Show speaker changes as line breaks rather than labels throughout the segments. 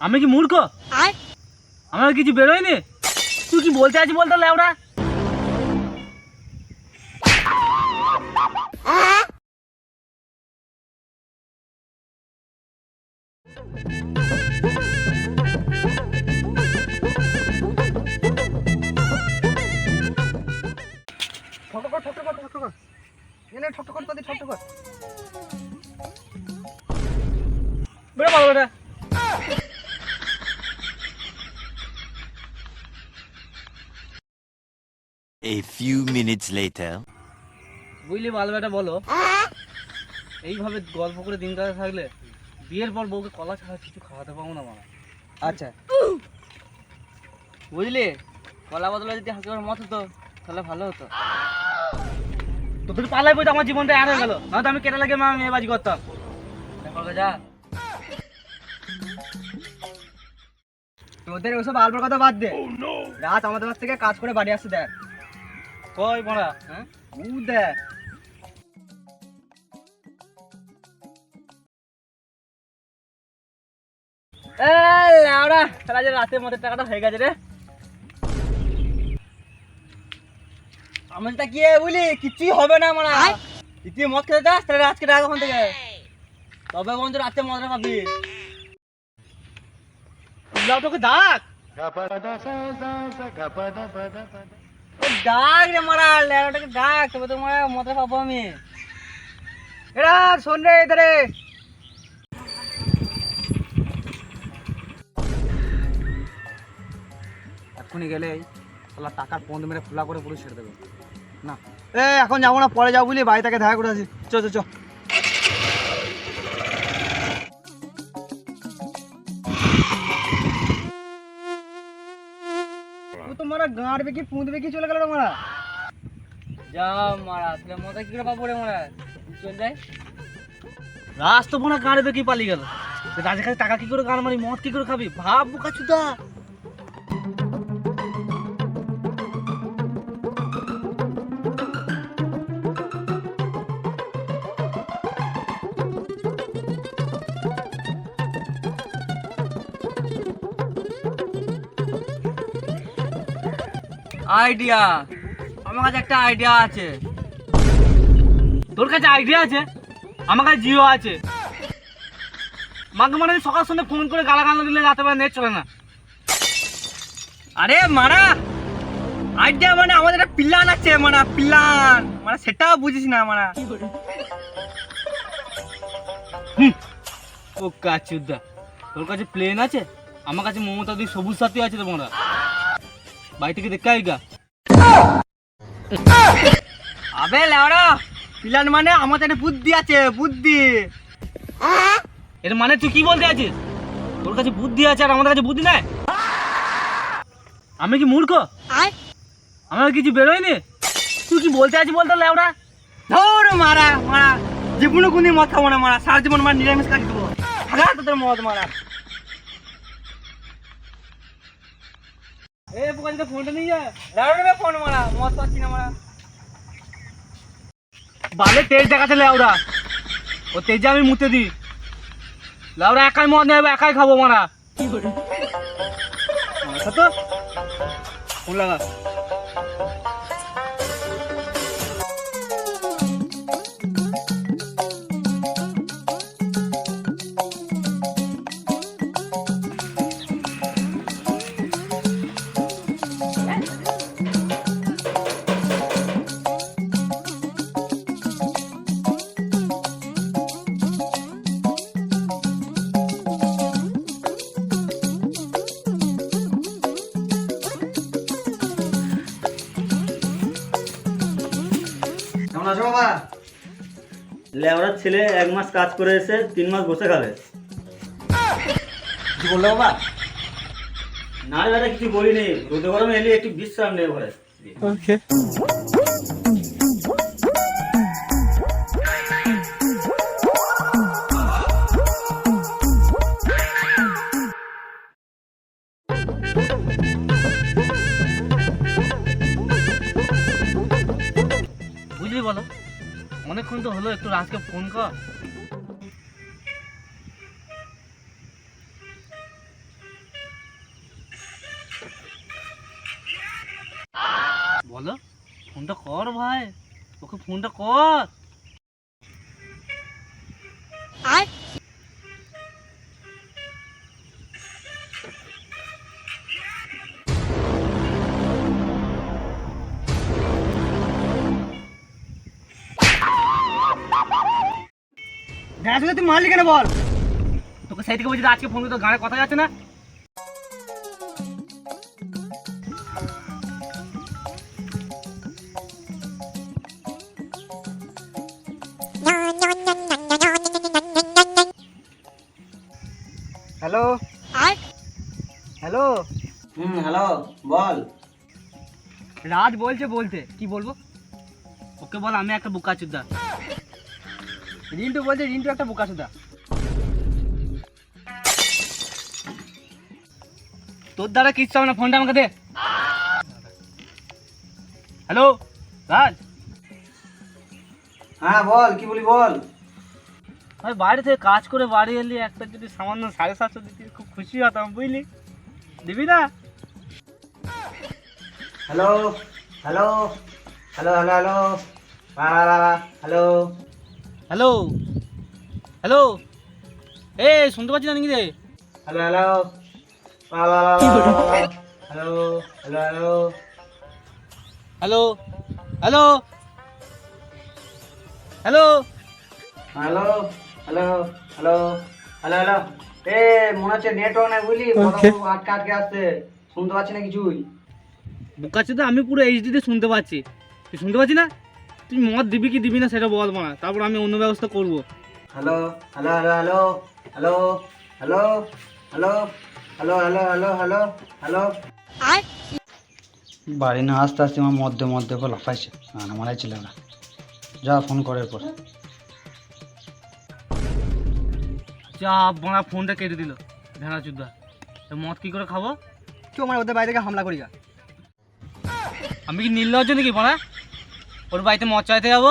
আমি কি মূর্খ? আমার কিছু বেরোয়নি? তুই কি বলতে আছিস বলতে লেওড়া
A few minutes later.
বুঝলি বাল বেটা বলো। এইভাবে গল্প করে দিন কাটে থাকলে বিয়ের পর বউকে কলা ছাড়া কিছু খাওয়াতে পাবো না মারা
আচ্ছা। বুঝলি? কলা বদলে যদি হাসিবার মত হতো তাহলে ভালো হতো।
তোদের পালাই বইতে আমার জীবনটা আর হয়ে গেল। না তো আমি কেটে লাগে মা মেয়ে বাজি করতাম।
যা। তোদের ওসব আলবার কথা বাদ দে। রাত আমাদের বাড়ি থেকে কাজ করে বাড়ি আসছে দেখ।
কই মারা
হ্যাঁ? উ দেখ।
লাউড়া তারা যে রাতের মধ্যে টাকাটা হয়ে গেছে রে।
আমি তা কি বলি কিছুই হবে না মানে ইতি মদ খেতে যাস? তাহলে আজকে রাখ ওখান থেকে? তবে বন্ধু রাতে মজা পাবি
লাউ তোকে ডাক।
ডাক রে মারা লেরাটাকে ডাক, তবে তোমার মজা পাবো আমি। এরা, শোন রে এধারে। এক্ষুনি গেলে তোলা টাকার পন্দ মেরে খোলা করে পুরো ছেড়ে দেবে। না। এ, এখন যাব না, পরে যাব বলি বাড়ি তাকে দেখা করে আসি। চ চ চ। মারা গাঁড় বেঁকে পুঁত বেঁকে চলে গেল রে মারা। যা মারা আসলে মজা কি করে পাবো রে মারা? চল যাই।
রাস তো মনে গাড়ি কি পালিয়ে গেল। রাজের কাছে টাকা কি করে গান মারি মদ কি করে খাবি? ভাব বোকা চুদা
আইডিয়া আমার কাছে একটা আইডিয়া আছে।
তোর কাছে আইডিয়া আছে? আমার কাছে জিও আছে। মাকে মানে সকাল সন্ধ্যে ফোন করে গালা গালা দিলে রাতে বেলা নেট চলে না।
আরে মারা! আইডিয়া মানে আমাদের একটা প্ল্যান আছে মানে প্ল্যান মানে সেটা বুঝিস না মানে
ও কাচুদা। তোর কাছে প্লেন আছে? আমার কাছে মমতা দি সবুজ সাথী আছে তোমরা দেখে আইগা
আবে লেওড়া প্ল্যান মানে একটা বুদ্ধি আছে বুদ্ধি।
এর মানে তুই কি বলতে আছিস তোর কাছে বুদ্ধি আছে আর আমাদের কাছে বুদ্ধি নাই? আমি কি মূর্খ? আমার কিছু বেরোয়নি? তুই কি বলতে আছিস বলতে লেওড়া?
ধর মারা মারা। জীবনে কোনদিন মদ খাব না মারা। সারা জীবন মারা নিরামিষ কাটি দেবো। তোদের মদ মারা।
এ পোকাজিতে ফোনটা নিয়ে যা।
ফোন মারা? পাচ্ছি না মারা?
বালে তেজ দেখাচ্ছে লেওড়া ও তেজে আমি মুতে দিই। লাউরা একাই মদ নেবে একাই খাব মারা। কি করে? তো ফোন লাগা।
লেবরার ছেলে এক মাস কাজ করে এসে তিন মাস বসে খাবে।
কি বলল বাবা?
না দাদা কিছু বলিনি। রোদে গরমে এলি একটু বিশ্রাম নেই ঘরে।
বুঝলি হলো একটু রাজকে ফোন কর। বলো ফোনটা কর ভাই ওকে ফোনটা কর।
আয়। দেখা তুই মারলি কেন বল?
তোকে সেই থেকে বলছি আজকে ফোন করে গানে কথা যাচ্ছে না।
হ্যালো হ্যালো
হুম হ্যালো বল।
রাজ বলছে বলতে কি বলব? ওকে বল আমি একটা বুকা চুদা
রিন্টু বলছে রিন্টু একটা বোকা সুদা।
তোর দ্বারা কিচ্ছু হবে না ফোনটা আমাকে দে। হ্যালো রাজ?
হ্যাঁ বল কি বলি বল?
আমি বাইরে থেকে কাজ করে বাড়ি এলি একটা যদি সামান্য সাড়ে সাতশো দিতে খুব খুশি হতাম বুঝলি? দিবি না?
Hello hello hello hello hello hello.
Hello hello এ শুনতে পাচ্ছি না নাকি রে?
Hello hello hello hello hello
hello. Hello hello
hello. Hello hello hello hello এ মনে হচ্ছে নেটওয়ার্ক নাই বুঝলি আটকে আটকে আসছে। শুনতে পাচ্ছি না কিছুই।
বুকাচ্ছে তো আমি পুরো এইচডিতে শুনতে পাচ্ছি। তুই শুনতে পাচ্ছি না? তুই মদ দিবি কি দিবি না সেটা বল মানা তারপর আমি অন্য ব্যবস্থা করব
hello hello hello hello hello hello hello hello hello hello hello hello বাড়ি না আসতে আসতে আমার মধ্যে মধ্যে করে লাফাইছে না মারাই ছিল না যা ফোন করার পর
যা বড়া ফোনটা কেটে দিল ভেড়া চুদা তো মদ কি করে খাব
তুই আমার ওদের বাড়ি থেকে হামলা করি গা
আমি কি নির্লজ্জ নাকি বড়া ওর বাড়িতে মদ চাইতে যাব।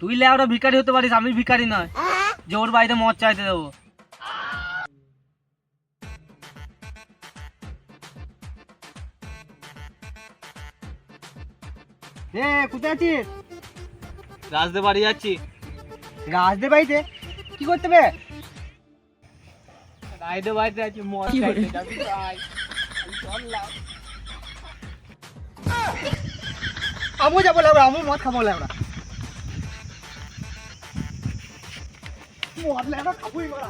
তুই লেওটা ভিখারি হতে পারিস আমি ভিখারি নয়। যে ওর বাড়িতে মদ চাইতে যাব।
এ কোথায় আছিস?
রাজদে বাড়ি যাচ্ছি।
রাজদের বাড়িতে? কি করতে বে?
রাজদে বাড়িতে আছি মদ চাইতে যাবি আয়।
আমু যাব লাগবে আমু মদ খাব লাগবে। মদ লাগবে খাবোই মারা